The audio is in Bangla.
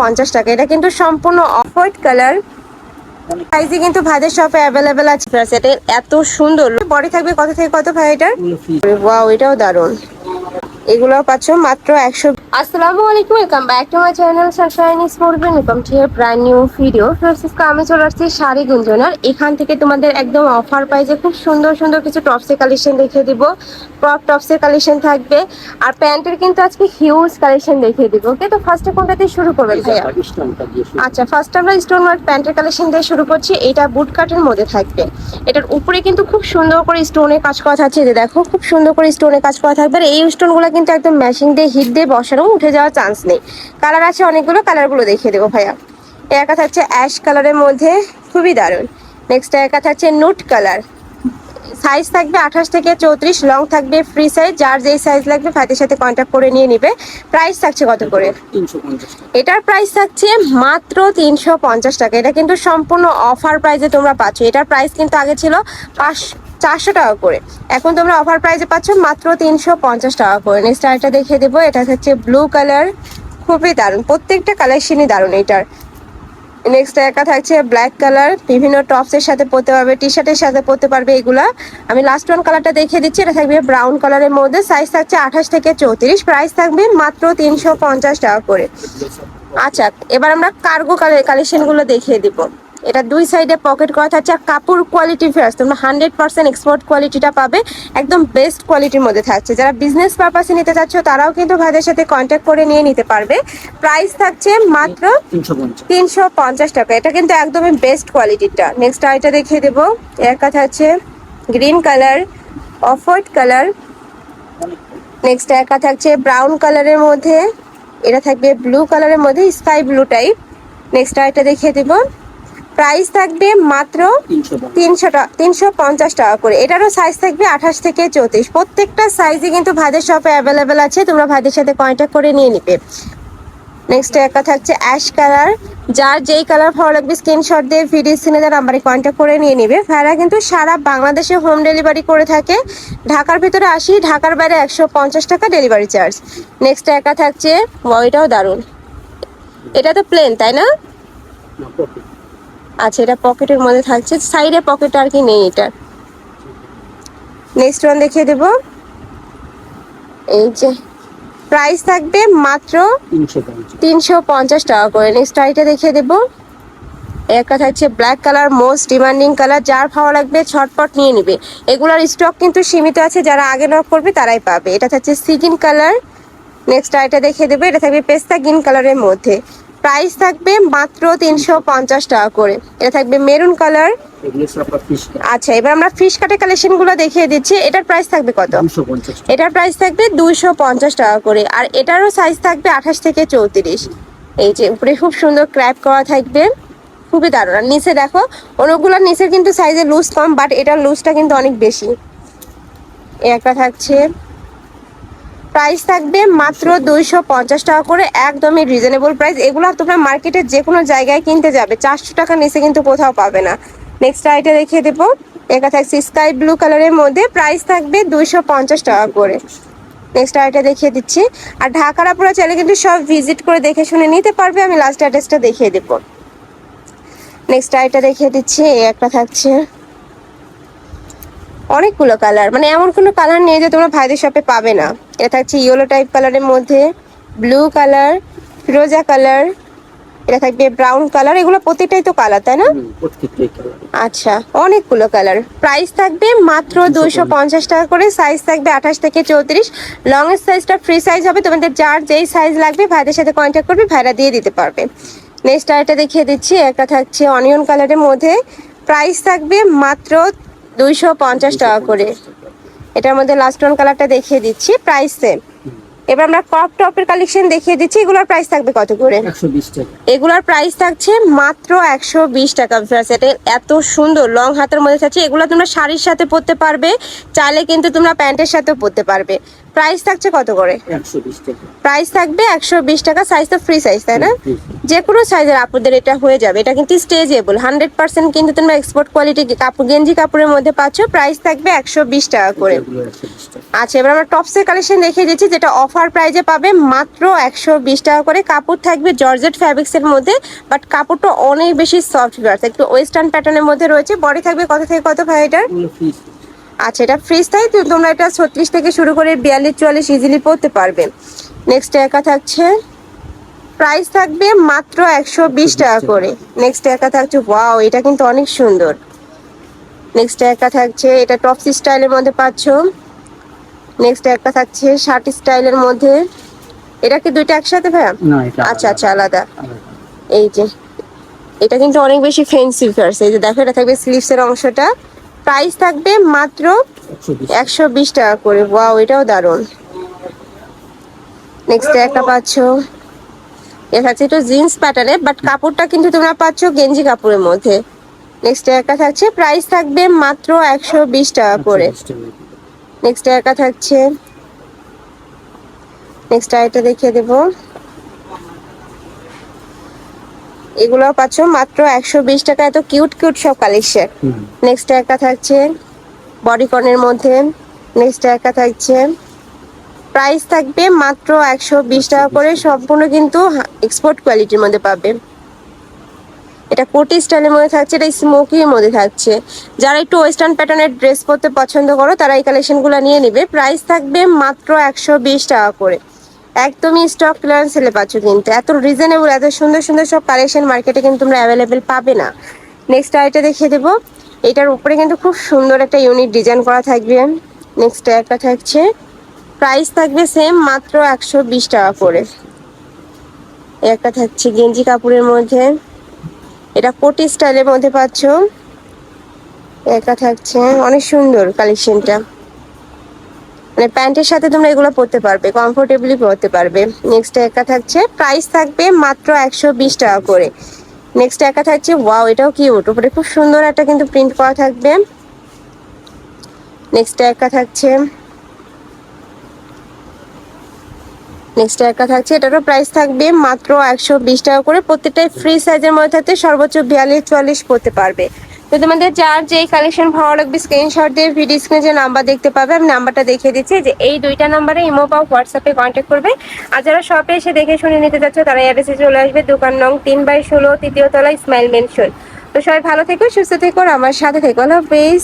পঞ্চাশ টাকা। এটা কিন্তু সম্পূর্ণ অফ হোয়াইট কালার সাইজে কিন্তু ভাইদের শপে অ্যাভেলেবেল আছে। এত সুন্দর। বডি থাকবে কত থেকে কত ভাই এটা ওয়াও এটাও দারুণ। এগুলো পাচ্ছ মাত্র একশো আসসালামু আলাইকুম welcome back to my channel sunshine sport welcome to a brand new video Francisco আমি চলে আসছি শাড়ি গুঞ্জনার। এখান থেকে তোমাদের একদম অফার পাই যে খুব সুন্দর সুন্দর কিছু টপসের কালেকশন দেখিয়ে দিব। ক্রপ টপসের কালেকশন থাকবে। আর প্যান্টের কিন্তু আজকে হিউজ কালেকশন দেখিয়ে দিব। ওকে তো ফার্স্টে কোনটা দিয়ে শুরু করবেন ভাইয়া? আচ্ছা ফার্স্ট আমরা স্টোন ওয়ার্ক প্যান্টের কালেকশন দিয়ে শুরু করছি। এটা বুট কাটের মধ্যে থাকবে। এটার উপরে কিন্তু খুব সুন্দর করে স্টোনের কাজ করা থাকছে। দেখো খুব সুন্দর করে স্টোনের কাজ করা থাকবে। আর এই স্টোনগুলো কিন্তু একদম ম্যাচিং দিয়ে হিট দিয়ে বসানো উঠে যাওয়ার চান্স নেই। কালার আছে অনেকগুলো কালারগুলো দেখিয়ে দেবো ভাইয়া। একা থাকছে অ্যাশ কালারের মধ্যে খুবই দারুণ। নেক্সট একা থাকছে নুট কালার সাইজ থাকবে আঠাশ থেকে চৌত্রিশ লং থাকবে ফ্রি সাইজ যার যেই সাইজ লাগবে ভাইদের সাথে কন্ট্যাক্ট করে নিয়ে নিবে। প্রাইস থাকছে কত করে? এটার প্রাইস থাকছে মাত্র তিনশো পঞ্চাশ টাকা। এটা কিন্তু সম্পূর্ণ অফার প্রাইসে তোমরা পাচ্ছ। এটার প্রাইস কিন্তু আগে ছিল পাঁচ চারশো টাকা করে। এখন তোমরা অফার প্রাইসে পাচ্ছ মাত্র তিনশো পঞ্চাশ টাকা করে। নেক্সট আরেকটা দেখিয়ে দেবো, এটা হচ্ছে ব্লু কালার খুবই দারুণ। প্রত্যেকটা কালেকশনই দারুণ এটার নেক্সট একা থাকছে ব্ল্যাক কালার বিভিন্ন টপসের সাথে পরতে পারবে টি শার্টের সাথে পরতে পারবে এগুলা। আমি লাস্ট ওয়ান কালারটা দেখিয়ে দিচ্ছি, এটা থাকবে ব্রাউন কালারের মধ্যে। সাইজ থাকছে আঠাশ থেকে চৌত্রিশ প্রাইস থাকবে মাত্র তিনশো পঞ্চাশ টাকা করে। আচ্ছা এবার আমরা কার্গো কালেকশনগুলো দেখিয়ে দিব। এটা দুই সাইডে পকেট করা থাকছে আর কাপড় কোয়ালিটি ফেয়ার্স তোমরা হান্ড্রেড পার্সেন্ট এক্সপোর্ট কোয়ালিটিটা পাবে একদম বেস্ট কোয়ালিটির মধ্যে থাকছে। যারা বিজনেস পারপাসে নিতে চাচ্ছ তারাও কিন্তু ভাইদের সাথে কন্ট্যাক্ট করে নিয়ে নিতে পারবে। প্রাইস থাকছে মাত্র তিনশো পঞ্চাশ। টাকা। এটা কিন্তু একদমই বেস্ট কোয়ালিটিটা নেক্সট আইটা দেখিয়ে দেবো। একা থাকছে green colour off white colour next একা থাকছে ব্রাউন কালারের মধ্যে। এটা থাকবে ব্লু কালারের মধ্যে স্কাই ব্লু টাইপ নেক্সট আইটা দেখিয়ে দেব। প্রাইস থাকবে মাত্র তিনশো তিনশো পঞ্চাশ টাকা করে। এটারও সাইজ থাকবে আঠাশ থেকে চৌত্রিশ। প্রত্যেকটা সাইজে কিন্তু ভাইদের শপে অ্যাভেলেবেল আছে। তোমরা ভাইদের সাথে কন্ট্যাক্ট করে নিয়ে নিবে। নেক্সট একটা থাকছে অ্যাশ কালার যার যেই কালার ভালো লাগবে স্ক্রিনশট দিয়ে ভিডিও স্ক্রিনে তার নাম্বারে কন্ট্যাক্ট করে নিয়ে নিবে। ভাইরা কিন্তু সারা বাংলাদেশে হোম ডেলিভারি করে থাকে। ঢাকার ভিতরে আসি ঢাকার বাইরে একশো পঞ্চাশ টাকা ডেলিভারি চার্জ নেক্সট একা থাকছে ওয়াও, এটাও দারুণ। এটা তো প্লেন তাই না? আচ্ছা এটা পকেটের মধ্যে থাকছে। সাইডে পকেট আর কি নেই এটা। নেক্সট ওয়ান দেখিয়ে দেবো। এই যে প্রাইস থাকবে মাত্র তিনশো পঞ্চাশ। টাকা করে। নেক্সট আইটা দেখিয়ে দেবো। একটা থাকছে black colour most demanding colour যার ভালো লাগবে ছটপট নিয়ে নিবে। এগুলোর স্টক কিন্তু সীমিত আছে। যারা আগে নক করবে তারাই পাবে। এটা থাকছে সিগিন কালার নেক্সট আইটা দেখিয়ে দেবে। এটা থাকবে পেস্তা গ্রিন কালারের মধ্যে। প্রাইস থাকবে মাত্র তিনশো পঞ্চাশ টাকা করে। এটা থাকবে মেরুন কালার। আচ্ছা এবার আমরা ফিশ কাটের কালেকশনগুলো দেখিয়ে দিচ্ছি। এটার প্রাইস থাকবে কত? এটার প্রাইস থাকবে দুইশো পঞ্চাশ টাকা করে। আর এটারও সাইজ থাকবে আঠাশ থেকে চৌত্রিশ। এই যে উপরে খুব সুন্দর ক্র্যাপ করা থাকবে। খুবই দারুণ। আর নিচে দেখো অনেকগুলোর নিচের কিন্তু সাইজে লুজ কম বাট এটার লুজটা কিন্তু অনেক বেশি। একটা থাকছে। প্রাইস থাকবে মাত্র দুইশো পঞ্চাশ টাকা করে, একদমই রিজনেবল প্রাইস এগুলো তোমরা মার্কেটে যে কোনো জায়গায় কিনতে যাবে, চারশো টাকা নিচে কিন্তু কোথাও পাবে না। নেক্সট আইটা দেখিয়ে দেবো। এটা থাকছে স্কাই ব্লু কালারের মধ্যে প্রাইস থাকবে দুইশো পঞ্চাশ টাকা করে। নেক্সট আইটা দেখিয়ে দিচ্ছি। আর ঢাকার আপুরা চাইলে কিন্তু সব ভিজিট করে দেখে শুনে নিতে পারবে, আমি লাস্ট অ্যাড্রেসটা দেখিয়ে দেবো। নেক্সট আইটা দেখিয়ে দিচ্ছি, এই একটা থাকছে। অনেকগুলো কালার মানে এমন কোনো কালার নেই যে তোমরা ভাইদের শপে পাবে না। এটা থাকছে ইয়েলো টাইপ কালারের মধ্যে ব্লু কালার ফিরোজা কালার এটা থাকবে ব্রাউন কালার এগুলো প্রত্যেকটাই তো কালার তাই না? আচ্ছা অনেকগুলো কালার প্রাইস থাকবে মাত্র দুইশো পঞ্চাশ টাকা করে সাইজ থাকবে আঠাশ থেকে চৌত্রিশ। লং এর সাইজটা ফ্রি সাইজ হবে তোমাদের যার যেই সাইজ লাগবে ভাইদের সাথে কন্ট্যাক্ট করবে ভাইরা দিয়ে দিতে পারবে। নেক্সট আরেকটা দেখিয়ে দিচ্ছি একটা থাকছে অনিয়ন কালারের মধ্যে। প্রাইস থাকবে মাত্র দুইশো পঞ্চাশ টাকা করে। এটার মধ্যে লাস্ট ওয়ান কালারটা দেখিয়ে দিচ্ছি প্রাইস সেম এবার আমরা ক্রপ টপের কালেকশন দেখিয়ে দিচ্ছি এগুলোর প্রাইস থাকবে কত করে? এগুলোর প্রাইস থাকছে মাত্র একশো বিশ টাকা এটা এত সুন্দর লং হাতের মধ্যে থাকছে এগুলো তোমরা শাড়ির সাথে পরতে পারবে চাইলে কিন্তু তোমরা প্যান্টের সাথেও পরতে পারবে। প্রাইস থাকছে কত করে? প্রাইস থাকবে একশো বিশ টাকা সাইজ তো ফ্রি সাইজ তাই না? যে কোনো সাইজের আপুদের এটা হয়ে যাবে। এটা কিন্তু স্টেজেবল হান্ড্রেড পার্সেন্ট কিন্তু তোমরা এক্সপোর্ট কোয়ালিটি কাপড় গেঞ্জি কাপড়ের মধ্যে পাচ্ছ। প্রাইস থাকবে একশো বিশ টাকা করে। আচ্ছা এবার আমরা টপসের কালেকশন রেখে দিচ্ছি যেটা অফার প্রাইজে পাবে মাত্র একশো বিশ টাকা করে। কাপড় থাকবে জর্জেট ফ্যাব্রিক্সের মধ্যে বাট কাপড়টা অনেক বেশি সফট একটু ওয়েস্টার্ন প্যাটার্নের মধ্যে রয়েছে। বডি থাকবে কত থেকে কত ভাই এটার? আচ্ছা এটা ফ্রিজ তাই তো? তোমরা এটা ছত্রিশ থেকে শুরু করে বিয়াল্লিশ চুয়াল্লিশ ইজিলি পড়তে পারবে। নেক্সট একা থাকছে। প্রাইস থাকবে মাত্র একশো বিশ টাকা করে। নেক্সট একা থাকছে ওয়াও এটা কিন্তু অনেক সুন্দর। নেক্সট একা থাকছে এটা টপসি স্টাইলের মধ্যে পাচ্ছ। নেক্সট একটা থাকছে শার্ট স্টাইলের মধ্যে। এটা কি দুইটা একসাথে ভাইয়া? আচ্ছা আচ্ছা আলাদা। এই যে এটা কিন্তু অনেক বেশি ফেন্সি ফিয়ার্স এই যে দেখো এটা থাকবে স্লিভসের অংশটা। প্রাইস থাকবে মাত্র একশো বিশ টাকা করে। ওয়াও এটাও দারুণ। নেক্সট একটা পাচ্ছ। এটা হচ্ছে একটু জিন্স প্যাটার্নে বাট কাপড়টা কিন্তু তোমরা পাচ্ছ গেঞ্জি কাপড়ের মধ্যে। নেক্সট একটা থাকছে প্রাইস থাকবে মাত্র একশো বিশ টাকা করে। নেক্সট একা থাকছে। নেক্সট আইটা দেখিয়ে দেব। এগুলো পাচ্ছ মাত্র একশো বিশ টাকা। এত কিউট কিউট সব কালেকশন নেক্সট একা থাকছে বডিকনের মধ্যে। নেক্সট একা থাকছে। প্রাইস থাকবে মাত্র একশো বিশ টাকা করে। সম্পূর্ণ কিন্তু এক্সপোর্ট কোয়ালিটির মধ্যে পাবে। এটা কোটি স্টাইলের মধ্যে থাকছে এটা স্মোকির মধ্যে থাকছে। যারা একটু ওয়েস্টার্ন প্যাটার্নের ড্রেস পরতে পছন্দ করো তারা এই কালেকশনগুলো নিয়ে নেবে। প্রাইস থাকবে মাত্র একশো বিশ টাকা করে। একদমই স্টক ক্লিয়ারেন্স সেলে পাচ্ছ কিন্তু। এত রিজনেবল এত সুন্দর সুন্দর সব কালেকশন মার্কেটে কিন্তু তোমরা অ্যাভেলেবেল পাবে না। নেক্সট আইটা দেখিয়ে দেবো। এটার উপরে কিন্তু খুব সুন্দর একটা ইউনিক ডিজাইন করা থাকবে। নেক্সট একটা থাকছে। প্রাইস থাকবে সেম মাত্র একশো বিশ টাকা করে। একটা থাকছে গেঞ্জি কাপড়ের মধ্যে। এটা কোটি স্টাইলের মধ্যে পাচ্ছ। একা থাকছে। অনেক সুন্দর কালেকশনটা মানে প্যান্টের সাথে তোমরা এগুলো পরতে পারবে কমফোর্টেবলি পরতে পারবে। নেক্সট একা থাকছে প্রাইস থাকবে মাত্র একশো বিশ টাকা করে। নেক্সট একা থাকছে ওয়াও এটাও কিউট উপরে খুব সুন্দর একটা কিন্তু প্রিন্ট করা থাকবে। নেক্সট একা থাকছে নেক্সট একটা থাকছে, এটারও প্রাইস থাকবে মাত্র একশো বিশ টাকা করে। প্রত্যেকটাই ফ্রি সাইজের মধ্যে থাকতে সর্বোচ্চ বিয়াল্লিশ চুয়াল্লিশ পড়তে পারবে। তো তোমাদের যার যেই কালেকশন ভালো লাগবে স্ক্রিনশট দিয়ে ভিডিও স্ক্রিনে যে নাম্বার দেখতে পাবে, আমি নাম্বারটা দেখিয়ে দিচ্ছি। যে এই দুইটা নাম্বারে ইমো বা হোয়াটসঅ্যাপে কন্ট্যাক্ট করবে। আর যারা শপে এসে দেখে শুনে নিতে যাচ্ছে তারা অ্যাড্রেসে চলে আসবে, দোকান নং তিন বাই ষোলো, তৃতীয় তলা স্মাইল মেনশন তো সবাই ভালো থেকো, সুস্থ থেকো আমার সাথে থেকো। Hello please